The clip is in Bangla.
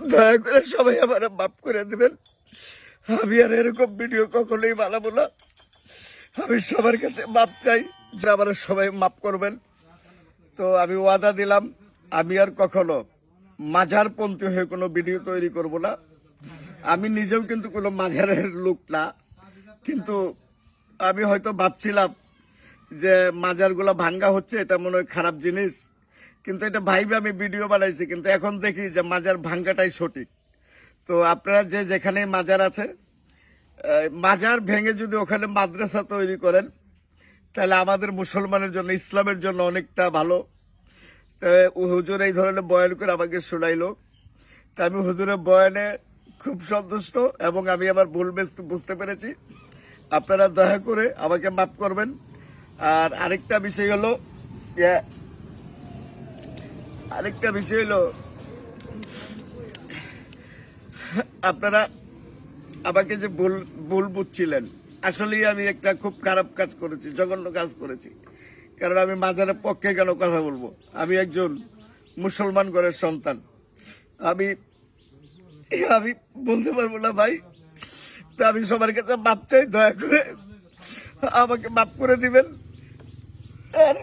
দয়া করে সবাই আমার মাফ করে দেবেন। আমি আর এরকম ভিডিও কখনোই বানাবো না। আমি সবার কাছে মাপ চাই যে আমার সবাই মাপ করবেন। তো আমি ওয়াদা দিলাম, আমি আর কখনো মাঝার পন্থী হয়ে কোনো ভিডিও তৈরি করব না। আমি নিজেও কিন্তু কোনো মাঝারের লোক না। কিন্তু আমি হয়তো ভাবছিলাম যে মাজারগুলো ভাঙ্গা হচ্ছে, এটা মনে হয় খারাপ জিনিস। কিন্তু এটা ভাইবে আমি ভিডিও বানাইছি, কিন্তু এখন দেখি যে মাজার ভাঙ্গাটাই সঠিক। তো আপনারা যে যেখানে মাজার আছে মাজার ভেঙে যদি ওখানে মাদ্রাসা তৈরি করেন, তাহলে আমাদের মুসলমানের জন্য, ইসলামের জন্য অনেকটা ভালো। হুজুর এই ধরনের বয়ান করে আমাকে শোনাইলো। তা আমি হুজুরের বয়ানে খুব সন্তুষ্ট এবং আমি আমার ভুল বুঝতে পেরেছি। আপনারা দয়া করে আমাকে মাফ করবেন। আর আরেকটা বিষয় হলো আরেকটা বিষয় হলো, আপনারা আমাকে যে ভুল ভুল বুঝছিলেন, আসলেই আমি একটা খুব খারাপ কাজ করেছি, জঘন্য কাজ করেছি। কারণ আমি মাজারের পক্ষে কেন কথা বলব? আমি একজন মুসলমান ঘরের সন্তান। আমি আমি বলতে পারব না ভাই, তো আমি সবার কাছে মাপ চাই, দয়া করে আমাকে মাপ করে দিবেন। আর